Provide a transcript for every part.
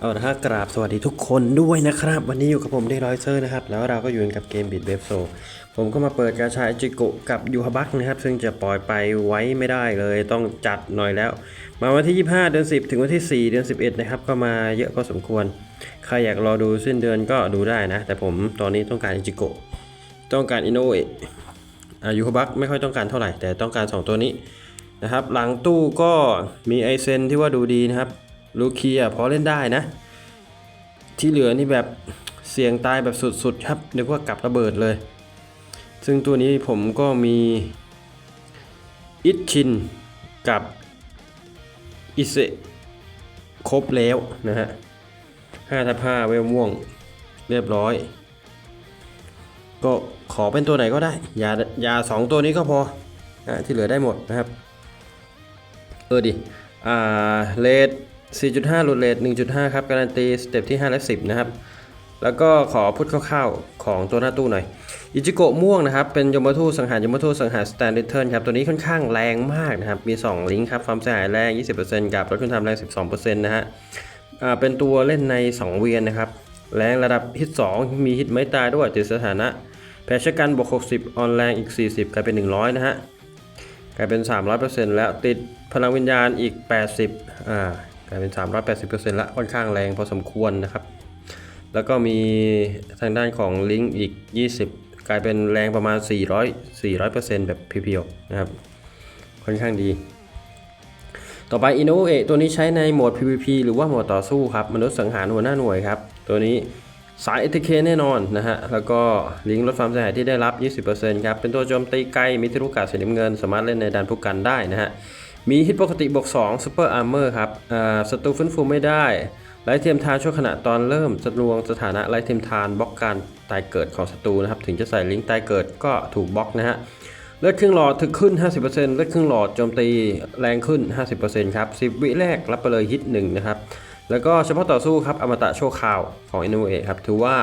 เอาละครับกราบสวัสดีทุกคนด้วยนะครับ วันนี้อยู่กับผมเดรอยเซอร์นะครับ แล้วเราก็อยู่กับเกมบิดเบฟโซผมก็มาเปิดกาชาจิโกกับยูฮาบักนะครับ ซึ่งจะปล่อยไปไว้ไม่ได้เลยต้องจัดหน่อยแล้ว มาวันที่ 25 เดือน 10 ถึงวันที่ 4 เดือน 11 นะครับ ก็มาเยอะพอสมควร ใครอยากรอดูสิ้นเดือนก็ดูได้นะ แต่ผมตอนนี้ต้องการอิจิโกต้องการอินโนเอะยูฮาบักไม่ค่อยต้องการเท่าไหร่แต่ต้องการ 2 ตัวนี้นะครับหลังตู้ก็มีไอเซนที่ว่าดูดีนะครับ ลูเคียพอเล่นได้นะ ที่เหลือนี่แบบเสี่ยงตายแบบสุดๆครับนึกว่ากลับระเบิดเลย ซึ่งตัวนี้ผมก็มีอิชชินกับอิเซครบแล้วนะฮะห้าทับห้าเวลม่วงเรียบร้อย ก็ขอเป็นตัวไหนก็ได้อย่าอย่าสองตัวนี้ก็พออะที่เหลือได้หมดนะครับ เออดิ อ่าเลท 4.5หลุดเลท1.5 ครับ การันตีสเต็ปที่ 5 และ 10 นะครับ แล้วก็ขอพูดคร่าวๆของตัวหน้าตู้หน่อย อิจิโกะม่วงนะครับ เป็นยมทูตสังหารยมทูตสังหารสแตนดิเทิร์นครับ ตัวนี้ค่อนข้างแรงมากนะครับ มี 2 ลิงก์ครับ ความเสียหายแรง 20%กับลดคุณทำแรง 12%นะฮะอ่าเป็นตัวเล่นใน 2 เวียนนะครับ แรงระดับฮิต 2 มีฮิตไม้ตายด้วยติดสถานะแพชกันบวก 60 ออนแรงอีก 40 กลายเป็น 100 นะฮะ กลายเป็น 300%แล้วติดพลังวิญญาณอีก 80 อ่า กลายเป็น 380%ละค่อนข้างแรงพอสมควรนะครับ แล้วก็มีทางด้านของลิงก์อีก 20 กลายเป็นแรงประมาณ 400 400%แบบเพียวๆนะครับ ค่อนข้างดี ต่อไป i n n o v a ตัวนี้ใช้ในโหมด PVP หรือว่าโหมดต่อสู้ครับ มนุษย์สังหารหัวหน้าหน่วยครับ ตัวนี้สาย ATK แน่นอนนะฮะ แล้วก็ลิงก์ลดความเสียหายที่ได้รับ 20%ครับ เป็นตัวโจมตีไกลมีทะลุกาสีน้ำเงิน สามารถเล่นในดันผู้กันได้นะฮะ มีฮิตปกติบวก2 Super Armor ครับอ่าศัตรูฟื้นฟูไม่ได้ไลท์เทียมทานช่วงขณะตอนเริ่มจำลวงสถานะไลท์เทียมทานบล็อกการตายเกิดของศัตรูนะครับ ถึงจะใส่ลิงก์ตายเกิดก็ถูกบล็อกนะฮะเลือดครึ่งหลอดถึกขึ้น 50%เลือดครึ่งหลอดโจมตีแรงขึ้น 50%ครับ10 วิแรกรับไปเลยฮิตหนึ่งนะครับ แล้วก็เฉพาะต่อสู้ครับอมตะโชคข่าวของ n n o v a ครับถือว่า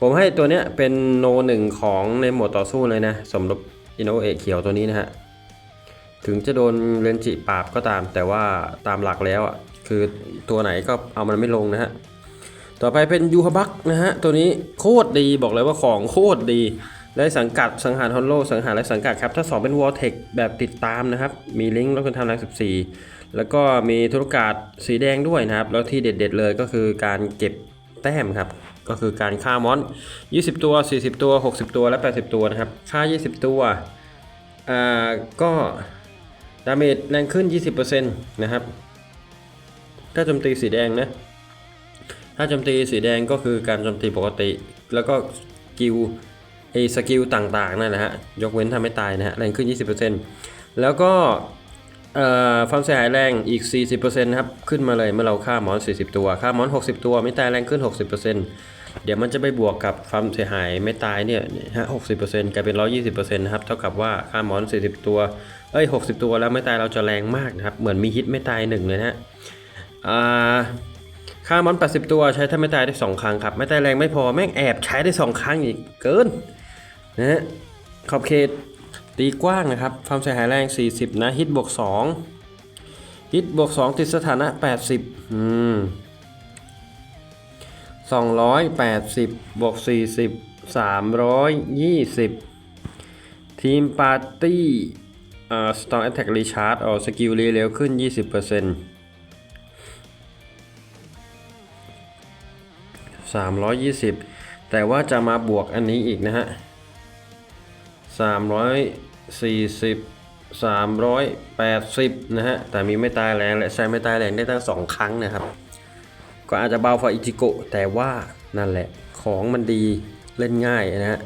ผมให้ตัวเนี้ยเป็นโนหนึ่งของในหมวดต่อสู้เลยนะสมรบ n n o v a เขียวตัวนี้นะฮะ ถึงจะโดนเรนจิปราบก็ตาม แต่ว่าตามหลักแล้วอะคือตัวไหนก็เอามันไม่ลงนะฮะ ต่อไปเป็นยูฮบักนะฮะ ตัวนี้โคตรดีบอกเลยว่าของโคตรดีและสังกัดสังหารฮอนโลสังหารและสังกัดครับ ถ้า2เป็นวอลเทคแบบติดตามนะครับ มีลิงก์แล้วคุณทำแรง14 แล้วก็มีธุรกาศสีแดงด้วยนะครับ แล้วที่เด็ดๆเลยก็คือการเก็บแต้มครับก็คือการฆ่ามอน 20 ตัว 40 ตัว 60 ตัว และ 80 ตัวนะครับ ค่า 20 ตัว อ่า ก็ ดาเมจแรงขึ้น 20%นะครับ ถ้าโจมตีสีแดงนะ ถ้าโจมตีสีแดงก็คือการโจมตีปกติ แล้วก็สกิลไอสกิลต่างๆนั่นแหละฮะ ยกเว้นทำให้ตายนะฮะ แรงขึ้น 20%แล้วก็ความเสียหายแรงอีก 40%นะครับ ขึ้นมาเลยเมื่อเราฆ่ามอน 40 ตัว ฆ่ามอน 60 ตัว ไม่ตายแรงขึ้น 60% เดี๋ยวมันจะไปบวกกับความเสียหายไม่ตายเนี่ยฮะ60%กลายเป็น120%นต์นะครับเท่ากับว่าฆ่าหมอน40ตัวเอ้ย60ตัวแล้วไม่ตายเราจะแรงมากนะครับเหมือนมีฮิตไม่ตายหนึ่งเลยนะฮะอ่าค่ามอน 80 ตัวใช้ถ้าไม่ตายได้ 2 ครั้งครับ ไม่ตายแรงไม่พอแม่งแอบใช้ได้ 2 ครั้งอีกเกินนะฮะขอบเขตตีกว้างนะครับความเสียหายแรง 40 นะ ฮิตบวก 2 ฮิตบวก 2 ติดสถานะ 80 อืม 280บวก40 320 ทีมปาร์ตี้อ่า Strong Attack Recharge ออกสกิลรีเร็วขึ้น 20% 320 แต่ว่าจะมาบวกอันนี้อีกนะฮะ 340 380 นะฮะ แต่มีไม่ตายแรงและใช้ไม่ตายแรงได้ตั้ง 2 ครั้งนะครับ ก็อาจจะเบาฝ่าอิจิโกะแต่ว่านั่นแหละของมันดีเล่นง่ายนะฮะ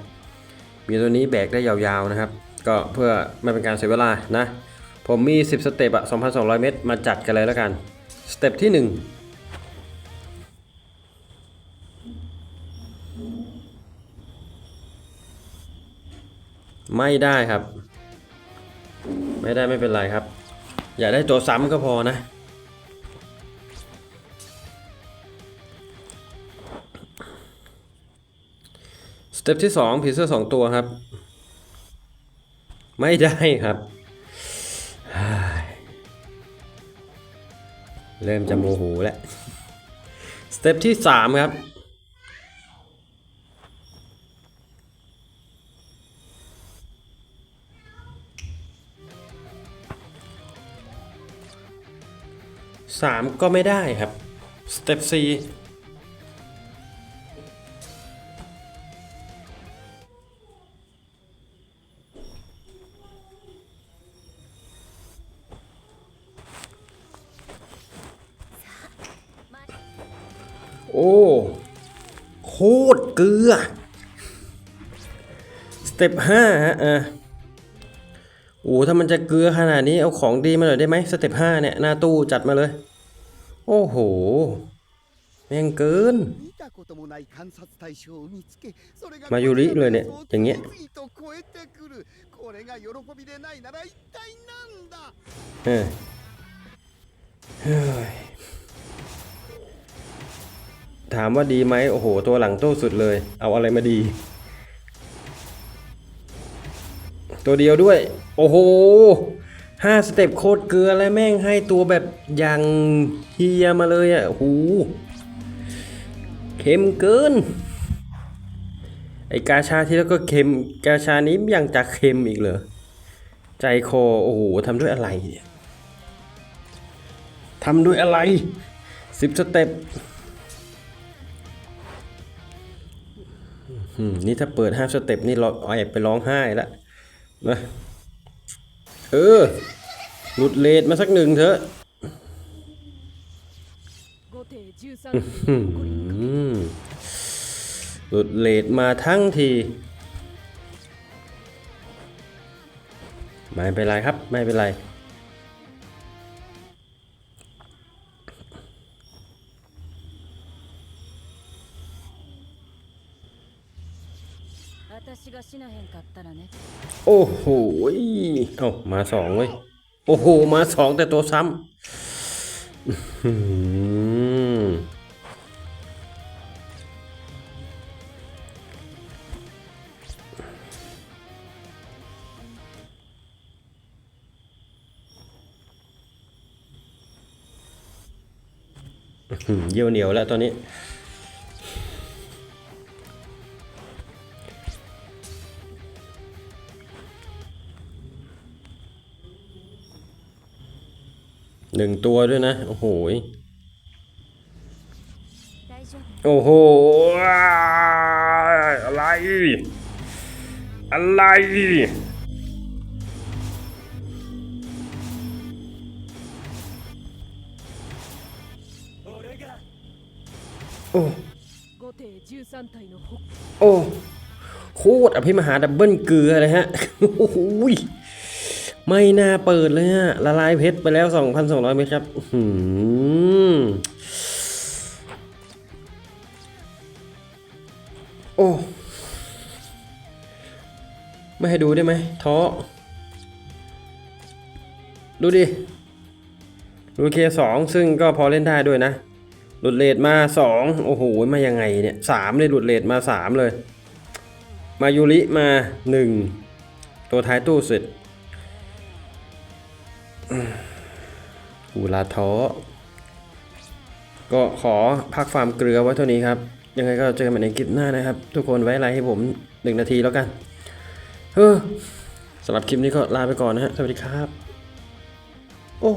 มีตัวนี้แบกได้ยาวๆนะครับ ก็เพื่อไม่เป็นการเสียเวลานะ ผมมี 10 สเต็ปอะ2,200 เมตร มาจัดกันเลยแล้วกัน สเต็ปที่ 1ไม่ได้ครับ ไม่ได้ไม่เป็นไรครับ อย่าได้ตัวซ้ำก็พอนะ เต็ปที่สองผีเสื้อสองตัวครับ ไม่ได้ครับ เริ่มจะโมโหแล้วสเต็ปที่สามครับ สามก็ไม่ได้ครับสเต็ปสี่ โอ้ โคตรเกลือ สเต็ปห้าฮะอะโอ้ถ้ามันจะเกลือขนาดนี้เอาของดีมาหน่อยได้ไหมสเต็ปห้าเนี่ย หน้าตู้จัดมาเลย โอ้โห แม่งเกิน มาอยู่ริเลยเนี่ย อย่างเงี้ยเออ ถามว่าดีไหมโอ้โห ตัวหลังตู้สุดเลย เอาอะไรมาดี ตัวเดียวด้วย โอ้โหห้าสเต็ปโคตรเกลือและแม่งให้ตัวแบบอย่างเฮียมาเลยอะโอ้โหเค็มเกิน ไอกาชาที่แล้วก็เค็มกาชานี้ยังจะเค็มอีกเหรอ ใจคอ โอ้โหทำด้วยอะไรเนี่ยทำด้วยอะไรสิบสเต็ป อืมนี่ถ้าเปิดห้าสเต็ปนี่เราอาแอบไปร้องไห้ล้วนะเออ หลุดเลทมาสักหนึ่งเถอะหลุดเลทมาทั้งทีไม่เป็นไรครับ ไม่เป็นไร 私が死なへんかったらね โอ้โหยเอ้ามาสองเว้ย โอ้โห มาสองแต่ตัวซ้ำอื้อหืออื้อหือเยี่ยวเหนียวแล้วตอนนี้ หนึ่งตัวด้วยนะ โอ้โหโอ้โห อะไร อะไร โอ้ โอ้ โคตรอภิมหาดับเบิลเกลือเลยฮะ โอ้โห ไม่น่าเปิดเลยฮะละลายเพชรไปแล้ว 2,200เมตรครับหือโอ้ ไม่ให้ดูได้ไหมท้อ ดูดิดูเคสองซึ่งก็พอเล่นได้ด้วยนะ หลุดเลทมาสองโอ้โห มายังไงเนี่ยสามเลยหลุดเลทมาสามเลย มายูริมาหนึ่งตัวท้ายตู้เสร็จ อูลาท้อก็ขอพักฟาร์มเกลือไว้เท่านี้ครับ ยังไงก็เจอกันใหม่ในคลิปหน้านะครับ ทุกคนไว้ไลค์ให้ผมหนึ่งนาทีแล้วกันเฮ้อสำหรับคลิปนี้ก็ลาไปก่อนนะฮะ สวัสดีครับ โอ้